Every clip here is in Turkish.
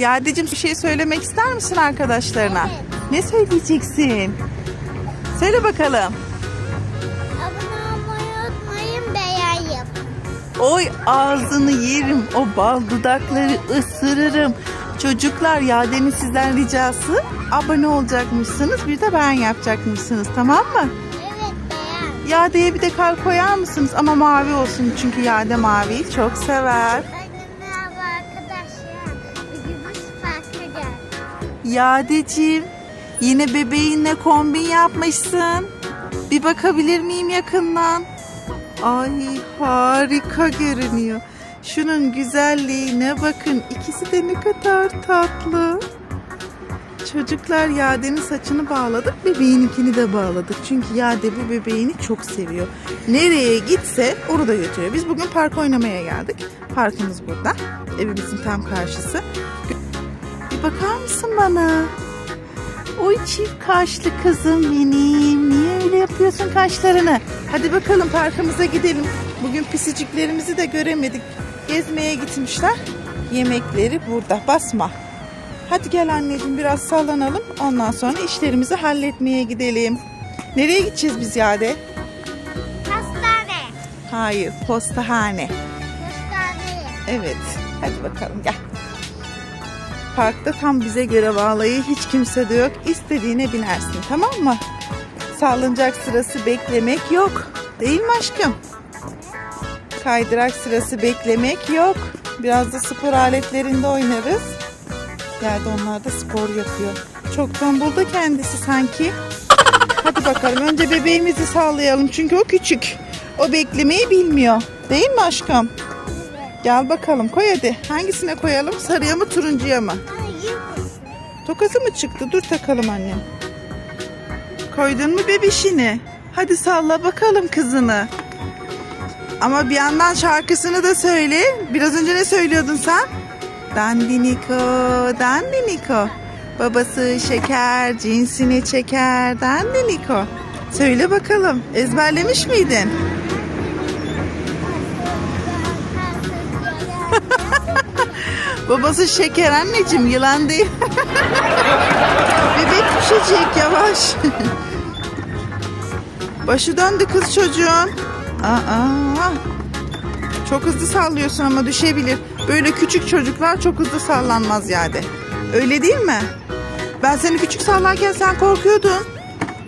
Yadicim bir şey söylemek ister misin arkadaşlarına? Evet. Ne söyleyeceksin? Söyle bakalım. Abone olmayı unutmayın, beğen yapın. Oy ağzını yerim. O bal dudakları ısırırım. Çocuklar Yade'nin sizden ricası abone olacakmışsınız. Bir de ben yapacakmışsınız tamam mı? Evet beğen. Yade'ye bir de kalp koyar mısınız? Ama mavi olsun çünkü Yade maviyi çok sever. Yadeciğim yine bebeğinle kombin yapmışsın. Bir bakabilir miyim yakından? Ay harika görünüyor. Şunun güzelliğine bakın. İkisi de ne kadar tatlı. Çocuklar Yade'nin saçını bağladık, bebeğininkini de bağladık. Çünkü Yade bu bebeğini çok seviyor. Nereye gitse orada götürüyor. Biz bugün park oynamaya geldik. Parkımız burada. Evimizin tam karşısı. Bakar mısın bana? Oy çift kaşlı kızım benim. Niye öyle yapıyorsun kaşlarını? Hadi bakalım parkımıza gidelim. Bugün pisiciklerimizi de göremedik. Gezmeye gitmişler. Yemekleri burada. Basma. Hadi gel anneciğim biraz sallanalım. Ondan sonra işlerimizi halletmeye gidelim. Nereye gideceğiz biz Yade? Hastane. Hayır, postahane. Hastaneye. Evet. Hadi bakalım gel. Parkta tam bize göre vallahi hiç kimse de yok. İstediğine binersin tamam mı? Salıncak sırası beklemek yok. Değil mi aşkım? Kaydırak sırası beklemek yok. Biraz da spor aletlerinde oynarız. Geldi onlar da spor yapıyor. Çoktan buldu kendisi sanki. Hadi bakalım önce bebeğimizi sağlayalım çünkü o küçük. O beklemeyi bilmiyor. Değil mi aşkım? Gel bakalım koy hadi. Hangisine koyalım? Sarıya mı turuncuya mı? Tokası mı çıktı? Dur takalım annem. Koydun mu bebişini? Hadi salla bakalım kızını. Ama bir yandan şarkısını da söyle. Biraz önce ne söylüyordun sen? Dandiniko, dandiniko. Babası şeker, cinsini çeker, dandiniko. Söyle bakalım. Ezberlemiş miydin? Babası şeker anneciğim yılan değil. Bebek düşecek yavaş. Başı döndü kız çocuğun. Aa, çok hızlı sallıyorsun ama düşebilir. Böyle küçük çocuklar çok hızlı sallanmaz yani. Öyle değil mi? Ben seni küçük sallarken sen korkuyordun.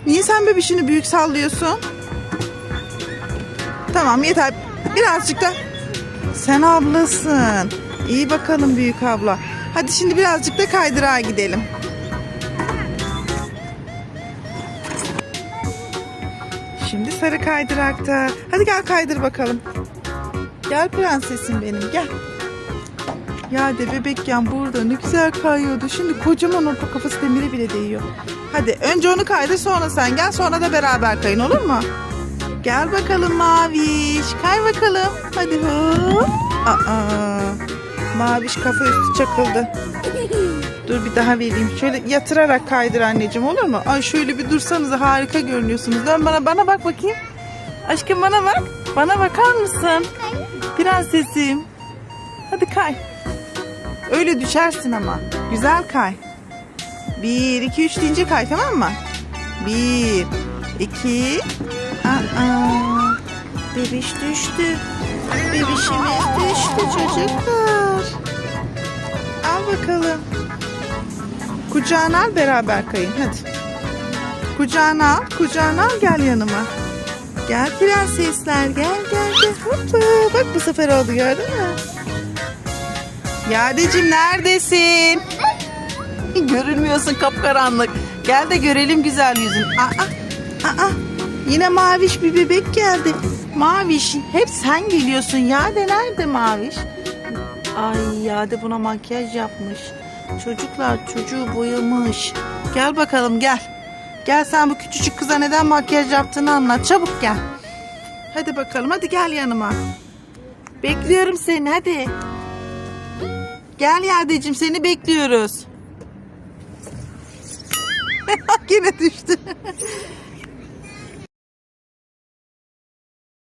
Niye sen bebişini büyük sallıyorsun? Tamam yeter. Birazcık da sen ablasın. İyi bakalım büyük abla. Hadi şimdi birazcık da kaydırağa gidelim. Şimdi sarı kaydırakta. Hadi gel kaydır bakalım. Gel prensesim benim gel. Ya de bebekken burada ne güzel kayıyordu. Şimdi kocaman orta kafası demire bile değiyor. Hadi önce onu kaydır sonra sen gel sonra da beraber kayın olur mu? Gel bakalım Maviş. Kay bakalım. Hadi hop. Aa, Maviş kafa üstü çakıldı. Dur bir daha vereyim. Şöyle yatırarak kaydır anneciğim olur mu? Ay şöyle bir dursanıza harika görünüyorsunuz. Dön bana bana bak bakayım. Aşkım bana bak. Bana bakar mısın? Prensesim. Hadi kay. Öyle düşersin ama. Güzel kay. Bir, iki, üç deyince kay tamam mı? Bir, iki. Aa, bebiş düştü. Bebişimiz düştü çocuklar. Al bakalım. Kucağına al beraber kayın hadi. Kucağına al, kucağına al gel yanıma. Gel prensesler gel gel gel. Hoppa. Bak bu sefer oldu gördün mü? Yadecim neredesin? Görünmüyorsun kapkaranlık. Gel de görelim güzel yüzün. Aa, aa, yine maviş bir bebek geldi. Maviş hep sen geliyorsun. Yade nerede maviş? Ay Yade buna makyaj yapmış. Çocuklar çocuğu boyamış. Gel bakalım gel. Gel sen bu küçücük kıza neden makyaj yaptığını anlat. Çabuk gel. Hadi bakalım hadi gel yanıma. Bekliyorum seni hadi. Gel Yadeciğim seni bekliyoruz. Yine düştü.